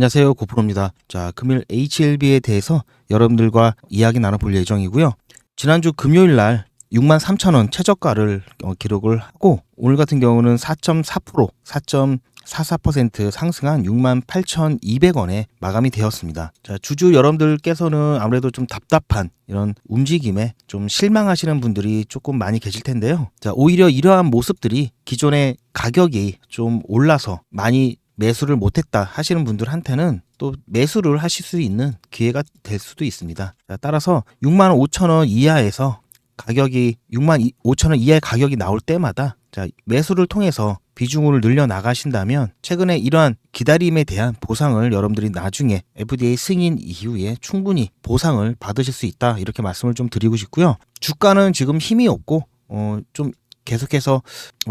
안녕하세요. 고프로입니다. 자, 금일 HLB에 대해서 여러분들과 이야기 나눠볼 예정이고요. 지난주 금요일 날 6만 3천 원 최저가를 어, 기록을 하고 오늘 같은 경우는 4.4% 4.44% 상승한 6만 8,200원에 마감이 되었습니다. 자, 주주 여러분들께서는 아무래도 좀 답답한 이런 움직임에 좀 실망하시는 분들이 조금 많이 계실 텐데요. 자, 오히려 이러한 모습들이 기존의 가격이 좀 올라서 많이 매수를 못했다 하시는 분들한테는 또 매수를 하실 수 있는 기회가 될 수도 있습니다. 자, 따라서 6만 5천 원 이하에서 가격이 6만 5천 원 이하의 가격이 나올 때마다 자, 매수를 통해서 비중을 늘려 나가신다면 최근에 이러한 기다림에 대한 보상을 여러분들이 나중에 FDA 승인 이후에 충분히 보상을 받으실 수 있다 이렇게 말씀을 좀 드리고 싶고요. 주가는 지금 힘이 없고 어, 좀 계속해서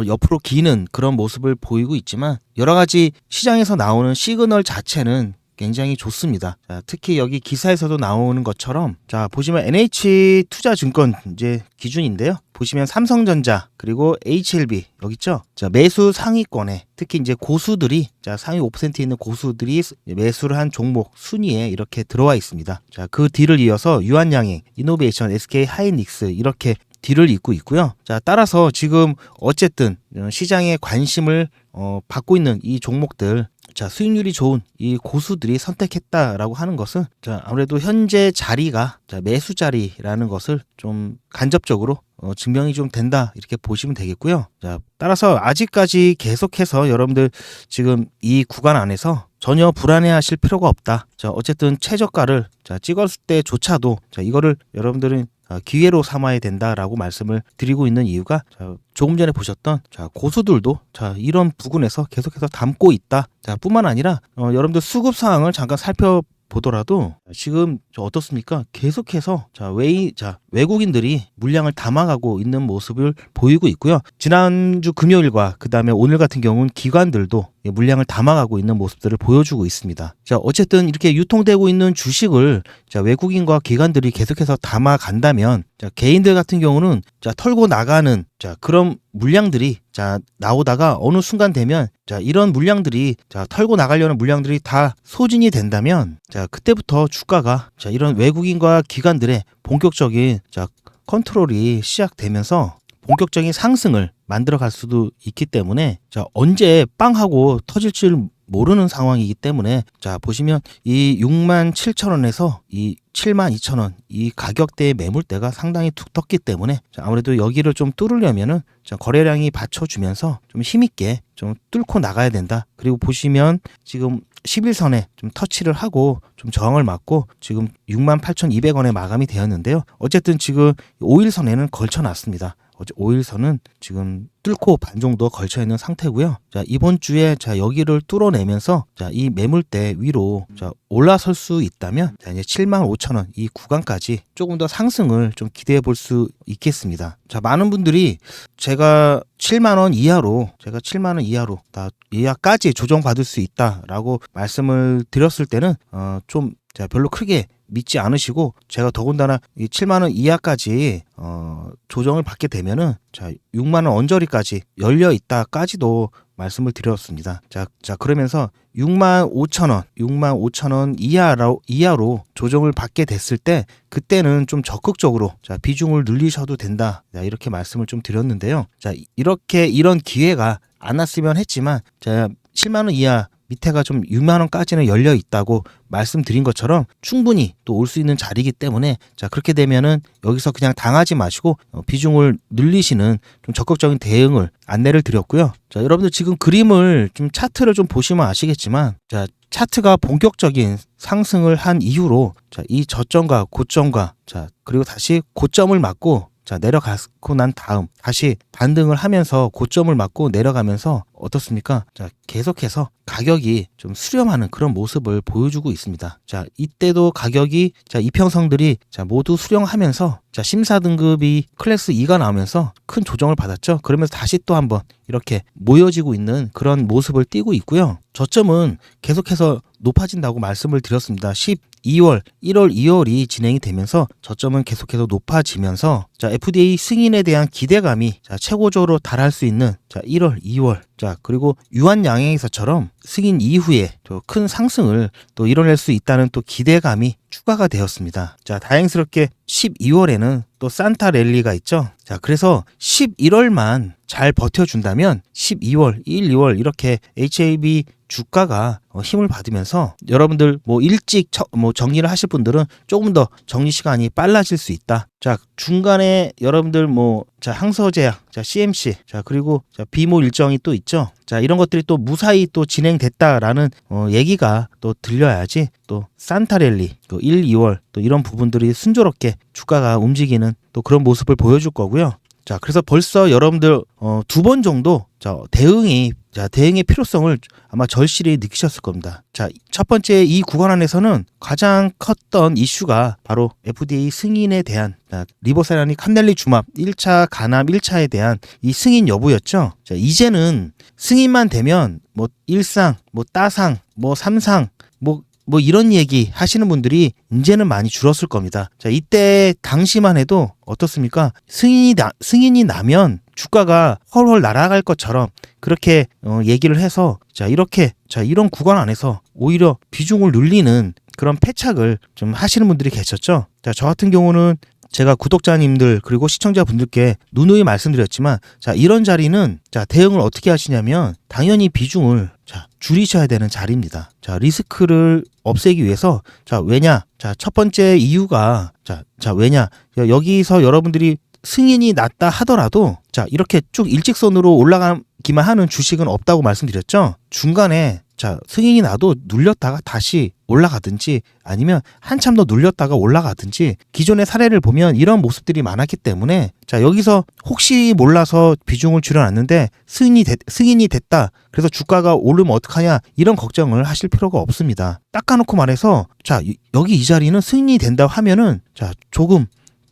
옆으로 기는 그런 모습을 보이고 있지만 여러 가지 시장에서 나오는 시그널 자체는 굉장히 좋습니다. 자, 특히 여기 기사에서도 나오는 것처럼 자 보시면 NH 투자증권 이제 기준인데요. 보시면 삼성전자 그리고 HLB 여기 있죠. 자 매수 상위권에 특히 이제 고수들이 자 상위 5%에 있는 고수들이 매수를 한 종목 순위에 이렇게 들어와 있습니다. 자그 뒤를 이어서 유한양행, 이노베이션, SK 하이닉스 이렇게 뒤를 잇고 있고요. 자, 따라서 지금 어쨌든 시장의 관심을 어, 받고 있는 이 종목들 자, 수익률이 좋은 이 고수들이 선택했다라고 하는 것은 자, 아무래도 현재 자리가 자, 매수 자리라는 것을 좀 간접적으로 어, 증명이 좀 된다 이렇게 보시면 되겠고요. 자, 따라서 아직까지 계속해서 여러분들 지금 이 구간 안에서 전혀 불안해하실 필요가 없다. 자, 어쨌든 최저가를 자, 찍었을 때조차도 자, 이거를 여러분들은 아, 기회로 삼아야 된다라고 말씀을 드리고 있는 이유가 자, 조금 전에 보셨던 자, 고수들도 자, 이런 부분에서 계속해서 담고 있다. 자, 뿐만 아니라 어, 여러분들 수급 상황을 잠깐 살펴 보더라도 지금 저 어떻습니까? 계속해서 자 외, 자 외국인들이 물량을 담아가고 있는 모습을 보이고 있고요. 지난주 금요일과 그 다음에 오늘 같은 경우는 기관들도 물량을 담아가고 있는 모습들을 보여주고 있습니다. 자 어쨌든 이렇게 유통되고 있는 주식을 자 외국인과 기관들이 계속해서 담아간다면 자 개인들 같은 경우는 자 털고 나가는 자 그런 물량들이 자 나오다가 어느 순간 되면 자 이런 물량들이 자 털고 나가려는 물량들이 다 소진이 된다면 자 그때부터 주가가 자 이런 외국인과 기관들의 본격적인 자 컨트롤이 시작되면서 본격적인 상승을 만들어 갈 수도 있기 때문에 자 언제 빵 하고 터질 줄 모르는 상황이기 때문에 자 보시면 이 6만 7천 원에서 이 7만 2천 원이 가격대의 매물대가 상당히 툭 떴기 때문에 자, 아무래도 여기를 좀 뚫으려면은 자, 거래량이 받쳐주면서 좀 힘있게 좀 뚫고 나가야 된다. 그리고 보시면 지금 11선에 좀 터치를 하고 좀 저항을 맞고 지금 6만 8,200원에 마감이 되었는데요. 어쨌든 지금 5일선에는 걸쳐놨습니다. 어제 5일선은 지금 뚫고 반 정도 걸쳐 있는 상태고요. 자, 이번 주에 자, 여기를 뚫어내면서 자, 이 매물대 위로 자, 올라설 수 있다면 자, 이제 7만 5천 원 이 구간까지 조금 더 상승을 좀 기대해 볼 수 있겠습니다. 자, 많은 분들이 제가 7만 원 이하로 제가 7만 원 이하로 다 이하까지 조정 받을 수 있다라고 말씀을 드렸을 때는 어, 좀 제가 별로 크게 믿지 않으시고 제가 더군다나 이 7만 원 이하까지 어 조정을 받게 되면은 자 6만 원 언저리까지 열려 있다까지도 말씀을 드렸습니다. 자, 자 그러면서 6만 5천 원, 6만 5천 원 이하로 이하로 조정을 받게 됐을 때 그때는 좀 적극적으로 자 비중을 늘리셔도 된다. 자, 이렇게 말씀을 좀 드렸는데요. 자 이렇게 이런 기회가 안 왔으면 했지만 자 7만 원 이하 밑에가 좀 6만 원까지는 열려 있다고 말씀드린 것처럼 충분히 또 올 수 있는 자리이기 때문에 자 그렇게 되면은 여기서 그냥 당하지 마시고 어, 비중을 늘리시는 좀 적극적인 대응을 안내를 드렸고요. 자 여러분들 지금 그림을 좀 차트를 좀 보시면 아시겠지만 자 차트가 본격적인 상승을 한 이후로 자 이 저점과 고점과 자 그리고 다시 고점을 맞고 자, 내려가고 난 다음 다시 반등을 하면서 고점을 맞고 내려가면서 어떻습니까? 자, 계속해서 가격이 좀 수렴하는 그런 모습을 보여주고 있습니다. 자, 이때도 가격이 자, 이평성들이 자, 모두 수렴하면서 자, 심사 등급이 클래스 2가 나오면서 큰 조정을 받았죠. 그러면서 다시 또 한번 이렇게 모여지고 있는 그런 모습을 띠고 있고요. 저점은 계속해서 높아진다고 말씀을 드렸습니다. 12월, 1월, 2월이 진행이 되면서 저점은 계속해서 높아지면서 자, FDA 승인에 대한 기대감이 자, 최고조로 달할 수 있는 자, 1월, 2월. 자, 그리고 유한 양행에서처럼 승인 이후에 또 큰 상승을 또 이뤄낼 수 있다는 또 기대감이 추가가 되었습니다. 자, 다행스럽게 12월에는 또 산타 랠리가 있죠. 자, 그래서 11월만 잘 버텨준다면 12월, 1, 2월 이렇게 HAB 주가가 어, 힘을 받으면서 여러분들 뭐 일찍 처- 뭐 정리를 하실 분들은 조금 더 정리 시간이 빨라질 수 있다. 자 중간에 여러분들 뭐 자 항서제약, 자 CMC, 자 그리고 자 비모 일정이 또 있죠. 자 이런 것들이 또 무사히 또 진행 됐다라는 어, 얘기가 또 들려야지 또 산타랠리 또 1, 2월 또 이런 부분들이 순조롭게 주가가 움직이는 또 그런 모습을 보여줄 거고요. 자, 그래서 벌써 여러분들 어, 두 번 정도 자, 대응이 자, 대응의 필요성을 아마 절실히 느끼셨을 겁니다. 자, 첫 번째 이 구간 안에서는 가장 컸던 이슈가 바로 FDA 승인에 대한 자, 리보사라니 칸넬리 주맙 1차 간암 1차에 대한 이 승인 여부였죠. 자, 이제는 승인만 되면 뭐 1상, 뭐 따상, 뭐 3상, 뭐 뭐 이런 얘기 하시는 분들이 이제는 많이 줄었을 겁니다. 자, 이때 당시만 해도 어떻습니까? 승인이 나, 승인이 나면 주가가 헐헐 날아갈 것처럼 그렇게 어, 얘기를 해서 자, 이렇게 자, 이런 구간 안에서 오히려 비중을 늘리는 그런 패착을 좀 하시는 분들이 계셨죠. 자, 저 같은 경우는 제가 구독자님들 그리고 시청자분들께 누누이 말씀드렸지만 자 이런 자리는 자 대응을 어떻게 하시냐면 당연히 비중을 자 줄이셔야 되는 자리입니다. 자 리스크를 없애기 위해서 자 왜냐 자 첫 번째 이유가 자 자 왜냐 야, 여기서 여러분들이 승인이 났다 하더라도 자 이렇게 쭉 일직선으로 올라가기만 하는 주식은 없다고 말씀드렸죠. 중간에 자 승인이 나도 눌렸다가 다시 올라가든지 아니면 한참 더 눌렸다가 올라가든지 기존의 사례를 보면 이런 모습들이 많았기 때문에 자 여기서 혹시 몰라서 비중을 줄여놨는데 승인이 됐, 승인이 됐다. 그래서 주가가 오르면 어떡하냐 이런 걱정을 하실 필요가 없습니다. 닦아놓고 말해서 자 이- 여기 이 자리는 승인이 된다 하면은 자 조금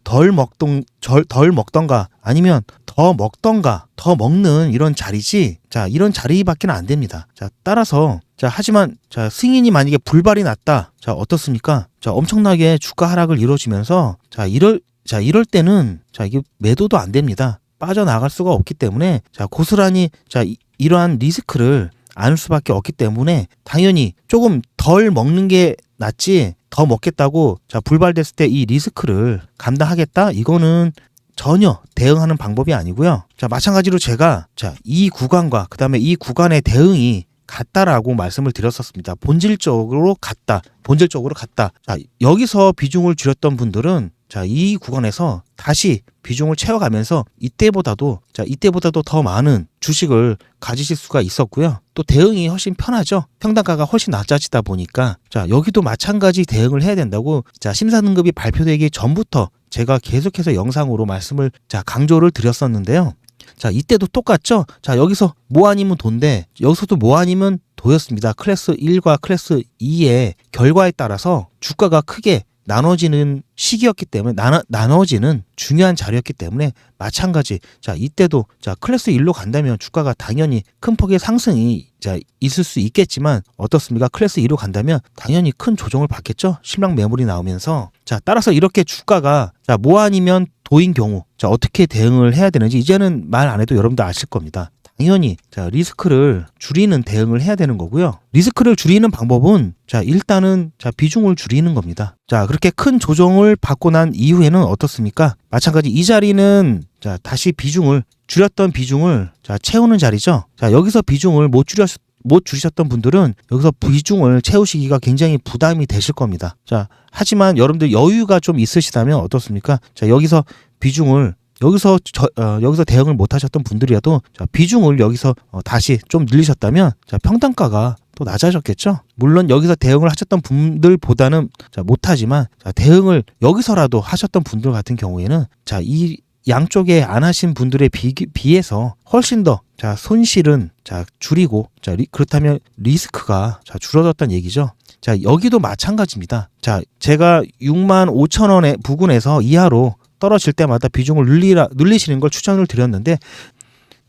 덜 먹던 절- 덜 먹던가 아니면 더 먹던가 더 먹는 이런 자리지? 자 이런 자리밖에 안 됩니다. 자 따라서 자 하지만 자 승인이 만약에 불발이 났다. 자 어떻습니까? 자 엄청나게 주가 하락을 이루어지면서 자 이럴 자 이럴 때는 자 이게 매도도 안 됩니다. 빠져나갈 수가 없기 때문에 자 고스란히 자 이, 이러한 리스크를 안을 수밖에 없기 때문에 당연히 조금 덜 먹는 게 낫지 더 먹겠다고 자 불발됐을 때 이 리스크를 감당하겠다? 이거는 전혀 대응하는 방법이 아니고요. 자 마찬가지로 제가 자 이 구간과 그다음에 이 구간의 대응이 같다라고 말씀을 드렸었습니다. 본질적으로 같다. 본질적으로 같다. 자 여기서 비중을 줄였던 분들은 자 이 구간에서 다시 비중을 채워가면서 이때보다도 자 이때보다도 더 많은 주식을 가지실 수가 있었고요. 또 대응이 훨씬 편하죠. 평단가가 훨씬 낮아지다 보니까 자 여기도 마찬가지 대응을 해야 된다고 자 심사 등급이 발표되기 전부터 제가 계속해서 영상으로 말씀을 자 강조를 드렸었는데요. 자 이때도 똑같죠. 자 여기서 뭐 아니면 돈데 여기서도 뭐 아니면 도였습니다. 클래스 1과 클래스 2의 결과에 따라서 주가가 크게 나눠지는 시기였기 때문에 나눠, 나눠지는 중요한 자리였기 때문에 마찬가지. 자 이때도 자 클래스 1로 간다면 주가가 당연히 큰 폭의 상승이 자 있을 수 있겠지만 어떻습니까? 클래스 2로 간다면 당연히 큰 조정을 받겠죠? 실망 매물이 나오면서. 자 따라서 이렇게 주가가 자뭐 아니면 도인 경우 자 어떻게 대응을 해야 되는지 이제는 말 안 해도 여러분들 아실 겁니다 당연히 자 리스크를 줄이는 대응을 해야 되는 거고요. 리스크를 줄이는 방법은 자 일단은 자 비중을 줄이는 겁니다. 자 그렇게 큰 조정을 받고 난 이후에는 어떻습니까? 마찬가지 이 자리는 자 다시 비중을 줄였던 비중을 자 채우는 자리죠. 자 여기서 비중을 못 줄였 못 줄이셨던 분들은 여기서 비중을 채우시기가 굉장히 부담이 되실 겁니다. 자 하지만 여러분들 여유가 좀 있으시다면 어떻습니까? 자 여기서 비중을 여기서 저, 어, 여기서 대응을 못 하셨던 분들이라도 자, 비중을 여기서 어, 다시 좀 늘리셨다면 자, 평단가가 또 낮아졌겠죠. 물론 여기서 대응을 하셨던 분들보다는 자, 못하지만 자, 대응을 여기서라도 하셨던 분들 같은 경우에는 자, 이 양쪽에 안 하신 분들에 비, 비해서 훨씬 더 자, 손실은 자, 줄이고 자, 리, 그렇다면 리스크가 자, 줄어들었다는 얘기죠. 자, 여기도 마찬가지입니다. 자, 제가 6만 5천 원의 부근에서 이하로 떨어질 때마다 비중을 늘리라 늘리시는 걸 추천을 드렸는데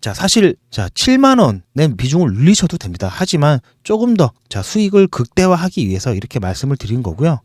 자 사실 자 7만 원의 비중을 늘리셔도 됩니다. 하지만 조금 더 자 수익을 극대화하기 위해서 이렇게 말씀을 드린 거고요.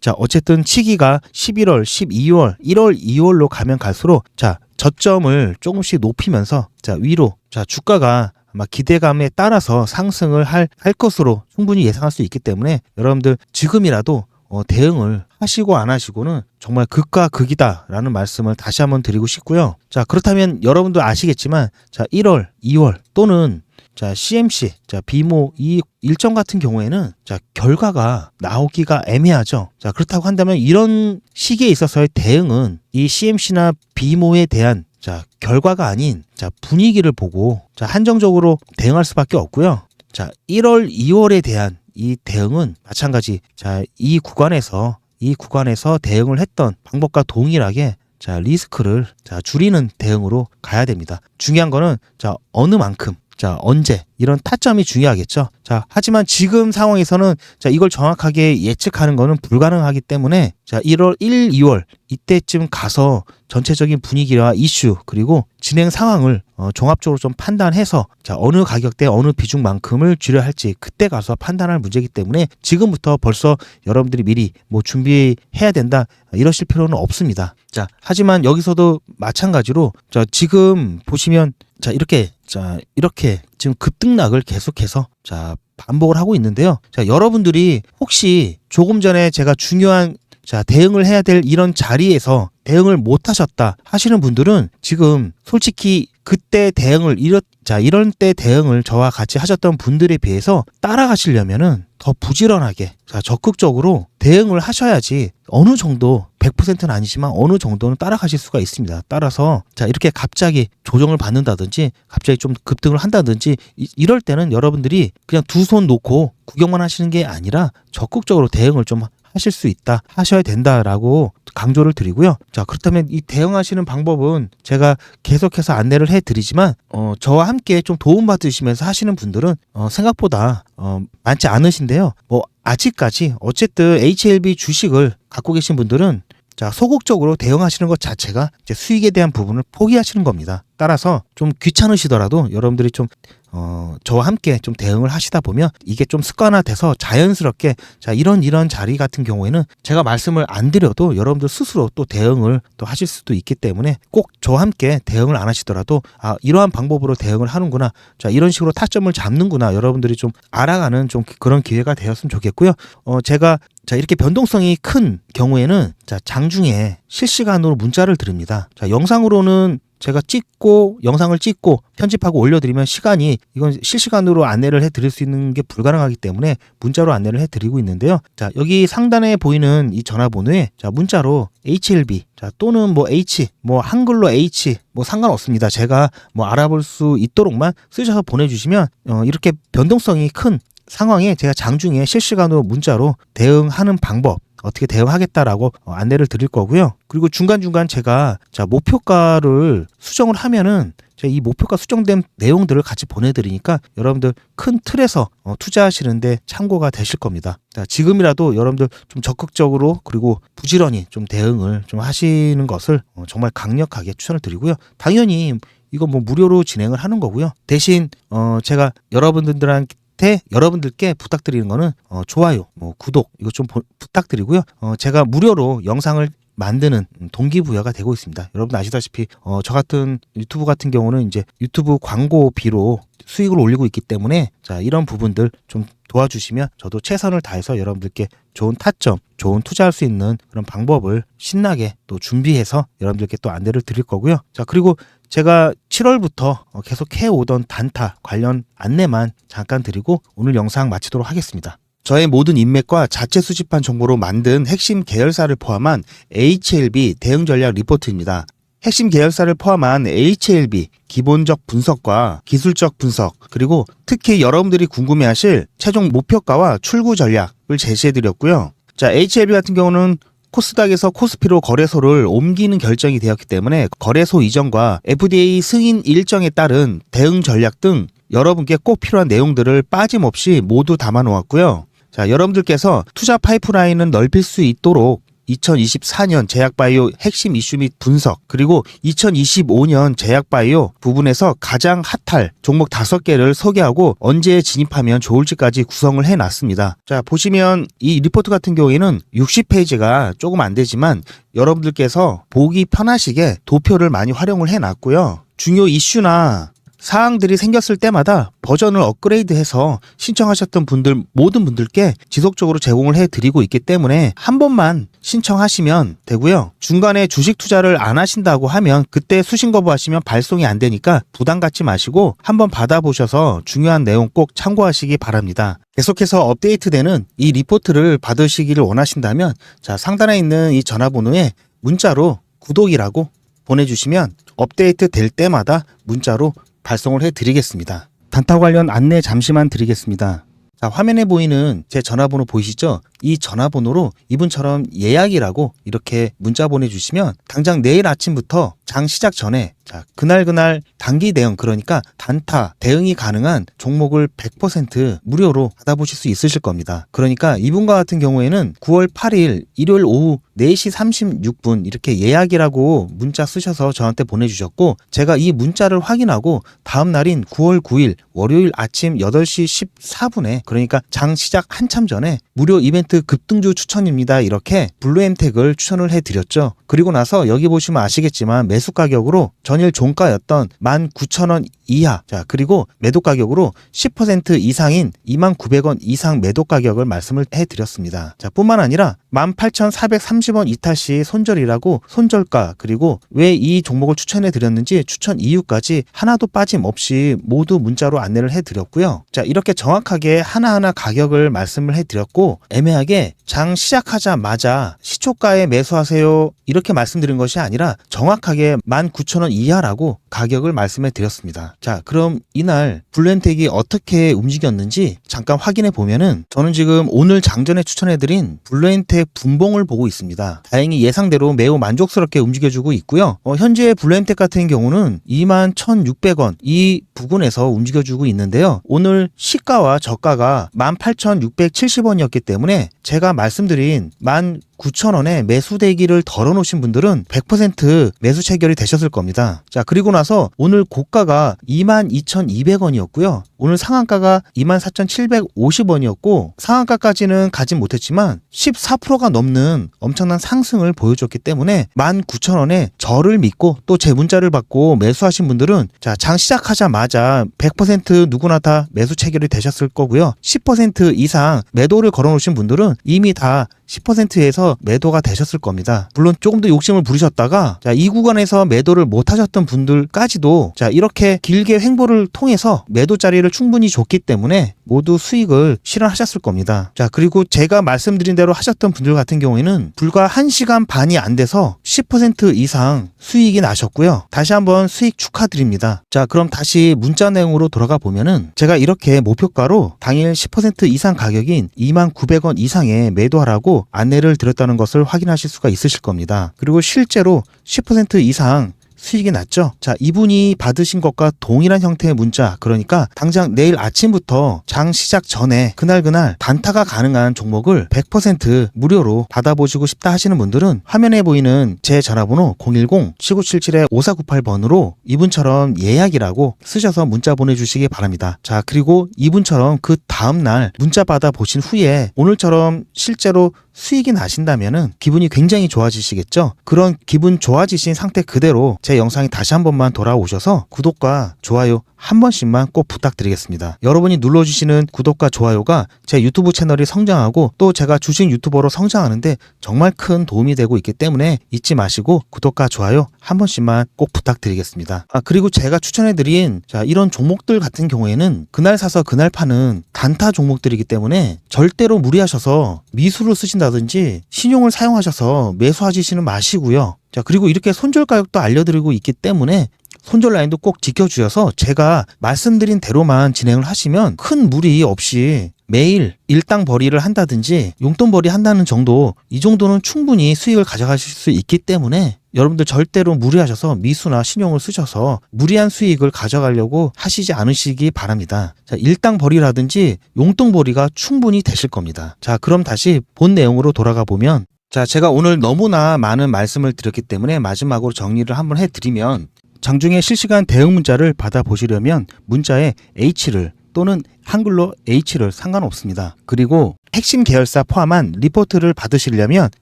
자 어쨌든 시기가 11월, 12월, 1월, 2월로 가면 갈수록 자 저점을 조금씩 높이면서 자 위로 자 주가가 아마 기대감에 따라서 상승을 할, 할 것으로 충분히 예상할 수 있기 때문에 여러분들 지금이라도 어, 대응을 하시고 안 하시고는 정말 극과 극이다라는 말씀을 다시 한번 드리고 싶고요. 자, 그렇다면 여러분도 아시겠지만 자, 1월, 2월 또는 자, CMC, 자, 비모 이 일정 같은 경우에는 자, 결과가 나오기가 애매하죠. 자, 그렇다고 한다면 이런 시기에 있어서의 대응은 이 CMC나 비모에 대한 자, 결과가 아닌 자, 분위기를 보고 자, 한정적으로 대응할 수밖에 없고요. 자, 1월, 2월에 대한 이 대응은 마찬가지 자, 이 구간에서 이 구간에서 대응을 했던 방법과 동일하게 자, 리스크를 자, 줄이는 대응으로 가야 됩니다. 중요한 거는 자, 어느 만큼 자, 언제 이런 타점이 중요하겠죠. 자, 하지만 지금 상황에서는 자, 이걸 정확하게 예측하는 거는 불가능하기 때문에 자, 1월 1, 2월 이때쯤 가서 전체적인 분위기와 이슈 그리고 진행 상황을 어, 종합적으로 좀 판단해서 자, 어느 가격대 어느 비중만큼을 줄여야 할지 그때 가서 판단할 문제이기 때문에 지금부터 벌써 여러분들이 미리 뭐 준비해야 된다 이러실 필요는 없습니다. 자, 하지만 여기서도 마찬가지로 자, 지금 보시면 자, 이렇게 자, 이렇게 지금 급등락을 계속해서 자, 반복을 하고 있는데요. 자, 여러분들이 혹시 조금 전에 제가 중요한 자, 대응을 해야 될 이런 자리에서 대응을 못 하셨다 하시는 분들은 지금 솔직히 그때 대응을 이런 자, 이런 때 대응을 저와 같이 하셨던 분들에 비해서 따라가시려면은 더 부지런하게 자, 적극적으로 대응을 하셔야지 어느 정도 100%는 아니지만 어느 정도는 따라가실 수가 있습니다. 따라서 자, 이렇게 갑자기 조정을 받는다든지 갑자기 좀 급등을 한다든지 이, 이럴 때는 여러분들이 그냥 두 손 놓고 구경만 하시는 게 아니라 적극적으로 대응을 좀 하실 수 있다, 하셔야 된다라고 강조를 드리고요. 자, 그렇다면 이 대응하시는 방법은 제가 계속해서 안내를 해 드리지만, 어, 저와 함께 좀 도움 받으시면서 하시는 분들은, 어, 생각보다, 어, 많지 않으신데요. 뭐, 아직까지, 어쨌든 HLB 주식을 갖고 계신 분들은 자, 소극적으로 대응하시는 것 자체가 이제 수익에 대한 부분을 포기하시는 겁니다. 따라서 좀 귀찮으시더라도 여러분들이 좀 어, 저와 함께 좀 대응을 하시다 보면 이게 좀 습관화돼서 자연스럽게 자, 이런 이런 자리 같은 경우에는 제가 말씀을 안 드려도 여러분들 스스로 또 대응을 또 하실 수도 있기 때문에 꼭 저와 함께 대응을 안 하시더라도 아, 이러한 방법으로 대응을 하는구나. 자, 이런 식으로 타점을 잡는구나. 여러분들이 좀 알아가는 좀 그런 기회가 되었으면 좋겠고요. 어, 제가 자, 이렇게 변동성이 큰 경우에는 자, 장중에 실시간으로 문자를 드립니다. 자, 영상으로는 제가 찍고 영상을 찍고 편집하고 올려드리면 시간이 이건 실시간으로 안내를 해드릴 수 있는 게 불가능하기 때문에 문자로 안내를 해드리고 있는데요. 자 여기 상단에 보이는 이 전화번호에 자 문자로 HLB 자 또는 뭐 H 뭐 한글로 H 뭐 상관없습니다. 제가 뭐 알아볼 수 있도록만 쓰셔서 보내주시면 어, 이렇게 변동성이 큰 상황에 제가 장중에 실시간으로 문자로 대응하는 방법 어떻게 대응하겠다라고 어, 안내를 드릴 거고요. 그리고 중간중간 제가 자 목표가를 수정을 하면은 제가 이 목표가 수정된 내용들을 같이 보내드리니까 여러분들 큰 틀에서 어, 투자하시는데 참고가 되실 겁니다. 자, 지금이라도 여러분들 좀 적극적으로 그리고 부지런히 좀 대응을 좀 하시는 것을 어, 정말 강력하게 추천을 드리고요. 당연히 이거 뭐 무료로 진행을 하는 거고요. 대신 어 제가 여러분들한테 테 여러분들께 부탁드리는 거는 어, 좋아요, 뭐 구독 이거 좀 보- 부탁드리고요. 어, 제가 무료로 영상을 만드는 동기부여가 되고 있습니다. 여러분 아시다시피 어, 저 같은 유튜브 같은 경우는 이제 유튜브 광고비로 수익을 올리고 있기 때문에 자 이런 부분들 좀 도와주시면 저도 최선을 다해서 여러분들께 좋은 타점, 좋은 투자할 수 있는 그런 방법을 신나게 또 준비해서 여러분들께 또 안내를 드릴 거고요. 자 그리고 제가 7월부터 계속 해오던 단타 관련 안내만 잠깐 드리고 오늘 영상 마치도록 하겠습니다. 저의 모든 인맥과 자체 수집한 정보로 만든 핵심 계열사를 포함한 HLB 대응 전략 리포트입니다. 핵심 계열사를 포함한 HLB 기본적 분석과 기술적 분석 그리고 특히 여러분들이 궁금해하실 최종 목표가와 출구 전략을 제시해드렸고요. 자 HLB 같은 경우는 코스닥에서 코스피로 거래소를 옮기는 결정이 되었기 때문에 거래소 이전과 FDA 승인 일정에 따른 대응 전략 등 여러분께 꼭 필요한 내용들을 빠짐없이 모두 담아 놓았고요. 자, 여러분들께서 투자 파이프라인을 넓힐 수 있도록 2024년 제약바이오 핵심 이슈 및 분석 그리고 2025년 제약바이오 부분에서 가장 핫할 종목 다섯 개를 소개하고 언제 진입하면 좋을지까지 구성을 해놨습니다. 자 보시면 이 리포트 같은 경우에는 60페이지가 조금 안 되지만 여러분들께서 보기 편하시게 도표를 많이 활용을 해놨고요. 중요 이슈나 사항들이 생겼을 때마다 버전을 업그레이드해서 신청하셨던 분들 모든 분들께 지속적으로 제공을 해드리고 있기 때문에 한 번만 신청하시면 되고요. 중간에 주식 투자를 안 하신다고 하면 그때 수신 거부하시면 발송이 안 되니까 부담 갖지 마시고 한번 받아보셔서 중요한 내용 꼭 참고하시기 바랍니다. 계속해서 업데이트되는 이 리포트를 받으시기를 원하신다면 자 상단에 있는 이 전화번호에 문자로 구독이라고 보내주시면 업데이트 될 때마다 문자로 발송을 해드리겠습니다. 단타 관련 안내 잠시만 드리겠습니다. 자, 화면에 보이는 제 전화번호 보이시죠? 이 전화번호로 이분처럼 예약이라고 이렇게 문자 보내주시면 당장 내일 아침부터 장 시작 전에 자, 그날 그날 단기 대응 그러니까 단타 대응이 가능한 종목을 100% 무료로 받아보실 수 있으실 겁니다. 그러니까 이분과 같은 경우에는 9월 8일 일요일 오후 4시 36분 이렇게 예약이라고 문자 쓰셔서 저한테 보내주셨고 제가 이 문자를 확인하고 다음 날인 9월 9일 월요일 아침 8시 14분에 그러니까 장 시작 한참 전에 무료 이벤트 급등주 추천입니다. 이렇게 블루엠텍을 추천을 해드렸죠. 그리고 나서 여기 보시면 아시겠지만 매수 가격으로 전일 종가였던 19,000원 이하 자 그리고 매도 가격으로 10% 이상인 29,000원 이상 매도 가격을 말씀을 해드렸습니다. 자 뿐만 아니라 18,430원 이탈 시 손절이라고 손절가 그리고 왜 이 종목을 추천해 드렸는지 추천 이유까지 하나도 빠짐없이 모두 문자로 안내를 해 드렸고요. 자 이렇게 정확하게 하나하나 가격을 말씀을 해 드렸고 애매하게 장 시작하자마자 시초가에 매수하세요 이렇게 말씀드린 것이 아니라 정확하게 19,000원 이하라고 가격을 말씀해 드렸습니다. 자 그럼 이날 블루엔텍이 어떻게 움직였는지 잠깐 확인해 보면은 저는 지금 오늘 장전에 추천해 드린 블루엔텍 분봉을 보고 있습니다. 다행히 예상대로 매우 만족스럽게 움직여주고 있고요. 어, 현재 블루엔텍 같은 경우는 21,600원 이 부근에서 움직여주고 있는데요. 오늘 시가와 저가가 18,670원이었기 때문에 제가 말씀드린 19,000원에 매수 대기를 덜어놓으신 분들은 100% 매수 체결이 되셨을 겁니다. 자, 그리고 나서 오늘 고가가 22,200원이었고요. 오늘 상한가가 24,750원이었고 상한가까지는 가진 못했지만 14%가 넘는 엄청난 상승을 보여줬기 때문에 19,000원에 저를 믿고 또 제 문자를 받고 매수하신 분들은 자, 장 시작하자마자 100% 누구나 다 매수 체결이 되셨을 거고요. 10% 이상 매도를 걸어 놓으신 분들은 이미 다 10%에서 매도가 되셨을 겁니다. 물론 조금 더 욕심을 부리셨다가 자, 이 구간에서 매도를 못 하셨던 분들까지도 자, 이렇게 길게 횡보를 통해서 매도 자리를 충분히 줬기 때문에 모두 수익을 실현하셨을 겁니다. 자, 그리고 제가 말씀드린 대로 하셨던 분들 같은 경우에는 불과 1시간 반이 안 돼서 10% 이상 수익이 나셨고요. 다시 한번 수익 축하드립니다. 자, 그럼 다시 문자 내용으로 돌아가 보면은 제가 이렇게 목표가로 당일 10% 이상 가격인 29,000원 이상에 매도하라고 안내를 드렸다는 것을 확인하실 수가 있으실 겁니다. 그리고 실제로 10% 이상 수익이 났죠. 자, 이분이 받으신 것과 동일한 형태의 문자, 그러니까 당장 내일 아침부터 장 시작 전에 그날 그날 단타가 가능한 종목을 100% 무료로 받아보시고 싶다 하시는 분들은 화면에 보이는 제 전화번호 010-7977-5498번으로 이분처럼 예약이라고 쓰셔서 문자 보내주시기 바랍니다. 자, 그리고 이분처럼 그 다음날 문자 받아 보신 후에 오늘처럼 실제로 수익이 나신다면은 기분이 굉장히 좋아지시겠죠? 그런 기분 좋아지신 상태 그대로 제 영상이 다시 한 번만 돌아오셔서 구독과 좋아요 한 번씩만 꼭 부탁드리겠습니다. 여러분이 눌러주시는 구독과 좋아요가 제 유튜브 채널이 성장하고 또 제가 주식 유튜버로 성장하는데 정말 큰 도움이 되고 있기 때문에 잊지 마시고 구독과 좋아요 한 번씩만 꼭 부탁드리겠습니다. 아, 그리고 제가 추천해드린 자, 이런 종목들 같은 경우에는 그날 사서 그날 파는 단타 종목들이기 때문에 절대로 무리하셔서 미수를 쓰신다 든지 신용을 사용하셔서 매수하시지는 마시고요. 자, 그리고 이렇게 손절 가격도 알려드리고 있기 때문에 손절 라인도 꼭 지켜주셔서 제가 말씀드린 대로만 진행을 하시면 큰 무리 없이 매일 일당 벌이를 한다든지 용돈 벌이 한다는 정도 이 정도는 충분히 수익을 가져가실 수 있기 때문에 여러분들 절대로 무리하셔서 미수나 신용을 쓰셔서 무리한 수익을 가져가려고 하시지 않으시기 바랍니다. 자, 일당 벌이라든지 용돈 벌이가 충분히 되실 겁니다. 자, 그럼 다시 본 내용으로 돌아가 보면 자, 제가 오늘 너무나 많은 말씀을 드렸기 때문에 마지막으로 정리를 한번 해드리면 장중에 실시간 대응 문자를 받아보시려면 문자에 H를 또는 한글로 H를 상관없습니다. 그리고 핵심 계열사 포함한 리포트를 받으시려면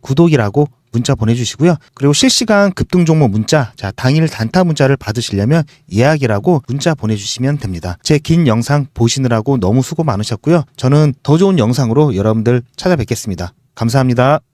구독이라고 문자 보내주시고요. 그리고 실시간 급등 종목 문자, 자 당일 단타 문자를 받으시려면 예약이라고 문자 보내주시면 됩니다. 제 긴 영상 보시느라고 너무 수고 많으셨고요. 저는 더 좋은 영상으로 여러분들 찾아뵙겠습니다. 감사합니다.